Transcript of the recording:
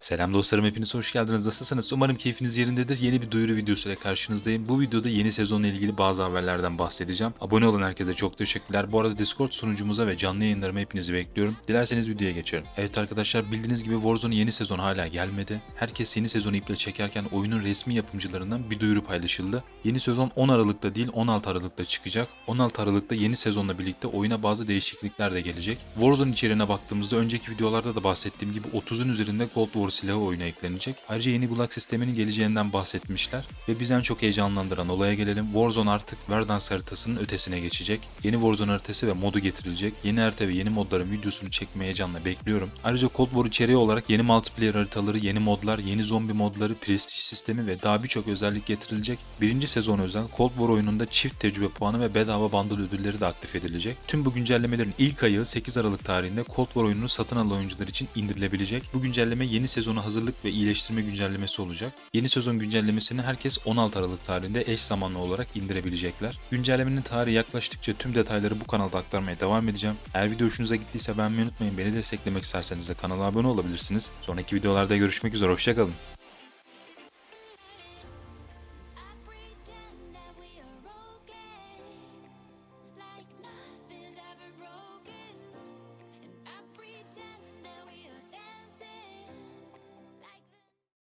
Selam dostlarım hepiniz hoş geldiniz. Nasılsınız? Umarım keyfiniz yerindedir. Yeni bir duyuru videosuyla karşınızdayım. Bu videoda yeni sezonla ilgili bazı haberlerden bahsedeceğim. Abone olan herkese çok teşekkürler. Bu arada Discord sunucumuza ve canlı yayınlarıma hepinizi bekliyorum. Dilerseniz videoya geçelim. Evet arkadaşlar bildiğiniz gibi Warzone yeni sezon hala gelmedi. Herkes yeni sezonu iple çekerken oyunun resmi yapımcılarından bir duyuru paylaşıldı. Yeni sezon 10 Aralık'ta değil 16 Aralık'ta çıkacak. 16 Aralık'ta yeni sezonla birlikte oyuna bazı değişiklikler de gelecek. Warzone içeriğine baktığımızda önceki videolarda da bahsettiğim gibi 30'un üzerinde Cold War silahı oyuna eklenecek. Ayrıca yeni Black sisteminin geleceğinden bahsetmişler. Ve bizi en çok heyecanlandıran olaya gelelim. Warzone artık Verdansk haritasının ötesine geçecek. Yeni Warzone haritası ve modu getirilecek. Yeni harita ve yeni modların videosunu çekmeye heyecanla bekliyorum. Ayrıca Cold War içeriği olarak yeni multiplayer haritaları, yeni modlar, yeni zombi modları, prestij sistemi ve daha birçok özellik getirilecek. Birinci sezon özel Cold War oyununda çift tecrübe puanı ve bedava bundle ödülleri de aktif edilecek. Tüm bu güncellemelerin ilk ayı 8 Aralık tarihinde Cold War oyununu satın alan oyuncular için indirilebilecek. Bu güncelleme yeni sezona hazırlık ve iyileştirme güncellemesi olacak. Yeni sezon güncellemesini herkes 16 Aralık tarihinde eş zamanlı olarak indirebilecekler. Güncellemenin tarihi yaklaştıkça tüm detayları bu kanalda aktarmaya devam edeceğim. Eğer video hoşunuza gittiyse beğenmeyi unutmayın. Beni desteklemek isterseniz de kanala abone olabilirsiniz. Sonraki videolarda görüşmek üzere. Hoşçakalın.